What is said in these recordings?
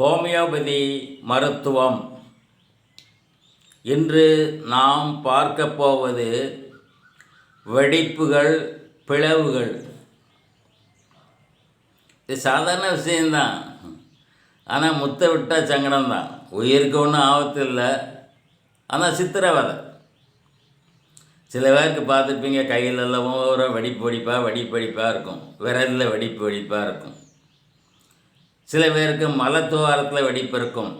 Homeopathy மருத்துவம். இன்று நாம் பார்க்க போவது வெடிப்புகள் பிளவுகள். இது சாதாரண விஷயந்தான் ஆனால் முத்த விட்டால் சங்கடம் தான் உயிருக்கு ஒன்றும் ஆபத்து இல்லை ஆனால் சித்திரவதை சில பேருக்கு பார்த்துருப்பீங்க கையிலெல்லாம் ஒரு வெடிப்பு வெடிப்பாக வெடிப்பு வெடிப்பாக இருக்கும். விரலில் வெடிப்பு வெடிப்பாக இருக்கும். சில பேருக்கு மலத்துவாரத்தில் வெடிப்பு இருக்கும்.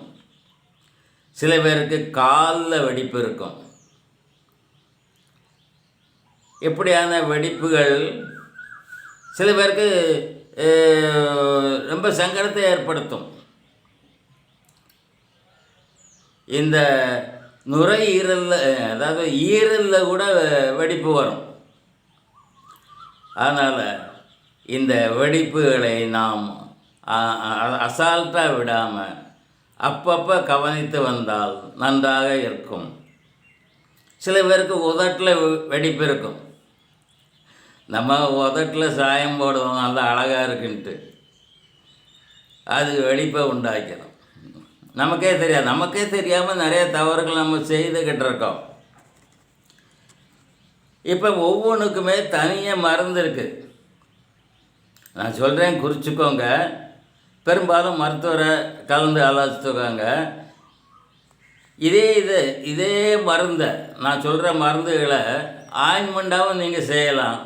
சில பேருக்கு காலில் வெடிப்பு இருக்கும். இப்படியான வெடிப்புகள்? சில பேருக்கு ரொம்ப சங்கடத்தை ஏற்படுத்தும். இந்த நுரையீரலில் அதாவது ஈரலில் கூட வெடிப்பு வரும். அதனால் இந்த வெடிப்புகளை நாம் அசால்ட்டாக விடாமல் அப்பப்போ கவனித்து வந்தால் நன்றாக இருக்கும். சில பேருக்கு உதட்டில் வெ- வெடிப்பு இருக்கும். நம்ம உதட்டில் சாயம் போடுவோம் நல்லா அழகாக இருக்குன்ட்டு. அது வெடிப்பை உண்டாக்கிடும். நமக்கே தெரியாது. நமக்கே தெரியாமல் நிறைய தவறுகள் நம்ம செய்துக்கிட்டு இருக்கோம். இப்போ ஒவ்வொன்றுக்குமே தனியாக மருந்து இருக்குது நான் சொல்கிறேன் குறிச்சிக்கோங்க. பெரும்பாலும் மருத்துவரை கலந்து ஆலோசித்துக்கோங்க இதே இது இதே மருந்தை நான் சொல்கிற மருந்துகளை ஆயின்மெண்ட்டாகவும் நீங்கள் செய்யலாம்.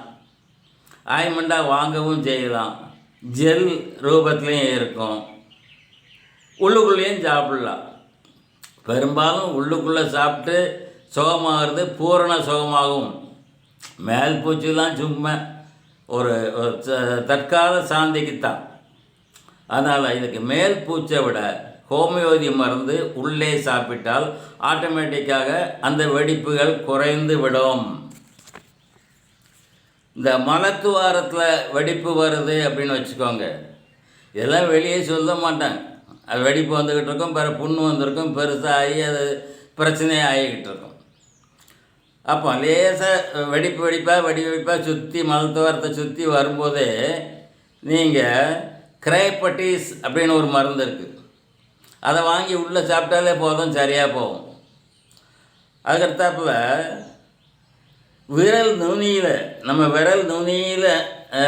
ஆயின்மெண்ட்டாக வாங்கவும் செய்யலாம். ஜெல் ரூபத்துலேயும் இருக்கும். உள்ளுக்குள்ளேயும் சாப்பிடலாம். பெரும்பாலும் உள்ளுக்குள்ளே சாப்பிட்டு சுகமாகிறது பூரண சுகமாகும். மேல் பூச்சிலாம் சும்மா ஒரு ஒரு தற்கால சாந்திக்குத்தான். அதனால் இதுக்கு மேல் பூச்சை விட ஹோமியோதி மருந்து உள்ளே சாப்பிட்டால் ஆட்டோமேட்டிக்காக அந்த வெடிப்புகள் குறைந்து விடும். இந்த மலத்துவாரத்தில் வெடிப்பு வருது அப்படின்னு வச்சுக்கோங்க. இதெல்லாம் வெளியே சொல்ல மாட்டாங்க அது வெடிப்பு வந்துக்கிட்டு இருக்கும் பிற புண்ணு வந்திருக்கும் பெருசாகி அது பிரச்சனையாக ஆகிக்கிட்டு இருக்கும். அப்போ லேசாக வெடிப்பு வெடிப்பாக வெடி வெடிப்பாக சுற்றி மலத்துவாரத்தை சுற்றி வரும்போதே நீங்கள் கிரைப்பட்டிஸ் அப்படின்னு ஒரு மருந்து இருக்குது அதை வாங்கி உள்ளே சாப்பிட்டாலே போதும் சரியாக போகும். அதுக்கடுத்தாப்பில் விரல் நுனியில் நம்ம விரல் நுனியில்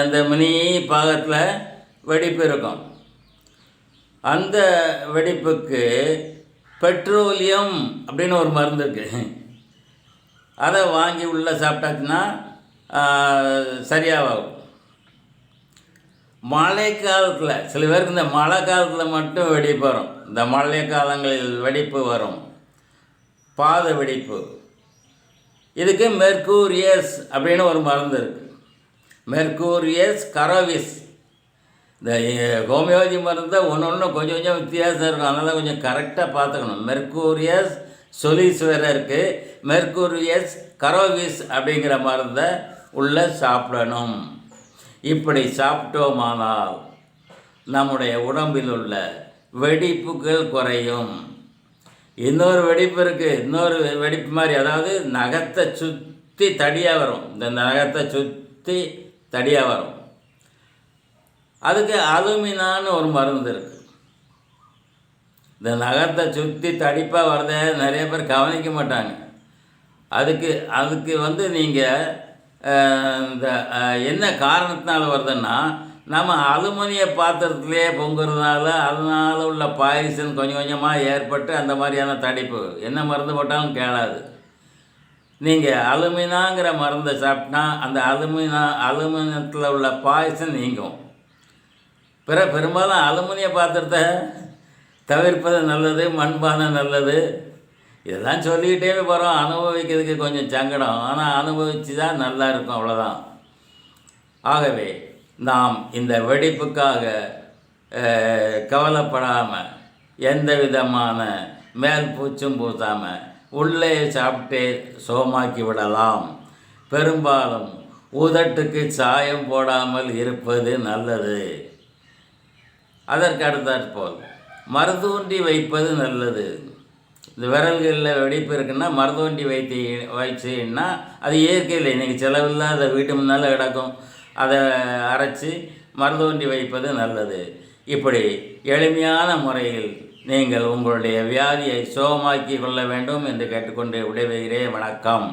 அந்த மினி பாகத்தில் வெடிப்பு இருக்கும். அந்த வெடிப்புக்கு பெட்ரோலியம் அப்படின்னு ஒரு மருந்து இருக்குது அதை வாங்கி உள்ளே சாப்பிட்டாச்சுன்னா சரியாகும் மழை காலத்தில் சில பேருக்கு இந்த மழை காலத்தில் மட்டும் வெடிப்பு வரும். இந்த மழை காலங்களில் வெடிப்பு வரும். பாத வெடிப்பு. இதுக்கு மெர்கூரியஸ் அப்படின்னு ஒரு மருந்து இருக்குது மெர்கூரியஸ் கரோவிஸ். இந்த ஹோமியோபதி மருந்து ஒன்று ஒன்று கொஞ்சம் கொஞ்சம் வித்தியாசம் இருக்கும். அதனால் கொஞ்சம் கரெக்டாக பார்த்துக்கணும். மெர்கூரியஸ் சொலிஸ் வேறு இருக்குது மெர்கூரியஸ் கரோவிஸ் அப்படிங்கிற மருந்தை உள்ளே சாப்பிடணும். இப்படி சாப்பிட்டோமானால் நம்முடைய உடம்பில் உள்ள வெடிப்புகள் குறையும். இன்னொரு வெடிப்பு இருக்குது இன்னொரு வெடிப்பு மாதிரி அதாவது நகத்தை சுற்றி தடியாக வரும். இந்த நகத்தை சுற்றி தடியாக வரும். அதுக்கு அலுமினான்னு ஒரு மருந்து இருக்குது இந்த நகத்தை சுற்றி தடிப்பாக வரத நிறைய பேர் கவனிக்க மாட்டாங்க. அதுக்கு அதுக்கு வந்து நீங்கள் இந்த என்ன காரணத்தினால வருதுன்னா நம்ம அலுமினிய பாத்திரத்திலே பொங்குறதுனால அதனால உள்ள பாய்சன் கொஞ்சம் கொஞ்சமாக ஏற்பட்டு அந்த மாதிரியான தடிப்பு. என்ன மருந்து போட்டாலும் கேளாது. நீங்கள் அலுமினாங்கிற மருந்தை சாப்பிட்டா அந்த அலுமினா அலுமினியத்தில் உள்ள பாய்சன் நீங்கும். பிற பெரும்பாலும் அலுமினிய பாத்திரத்தை தவிர்ப்பது நல்லது மண்பானை நல்லது இதெல்லாம் சொல்லிக்கிட்டே போகிறோம் அனுபவிக்கிறதுக்கு கொஞ்சம் சங்கடம். ஆனால் அனுபவிச்சு தான் நல்லா இருக்கும் அவ்வளோதான் ஆகவே நாம் இந்த வெடிப்புக்காக கவலைப்படாமல் எந்த விதமான மேல் பூச்சும் பூசாமல் உள்ளே சாப்பிட்டே சோமாக்கி விடலாம். பெரும்பாலும் உதட்டுக்கு சாயம் போடாமல் இருப்பது நல்லது. அதற்கு அடுத்தாற்போல் மருதூண்டி வைப்பது நல்லது. இந்த விரல்களில் வெடிப்பு இருக்குன்னா மருதோண்டி வைத்தி வச்சுன்னா அது இயற்கையில் இன்றைக்கி செலவில்லாத வீட்டு முன்னால் கிடக்கும். அதை அரைச்சி மருதோண்டி வைப்பது நல்லது. இப்படி எளிமையான முறையில் நீங்கள் உங்களுடைய வியாதியை சோகமாக்கி கொள்ள வேண்டும் என்று கேட்டுக்கொண்டு விடைபெறுகிறேன். வணக்கம்.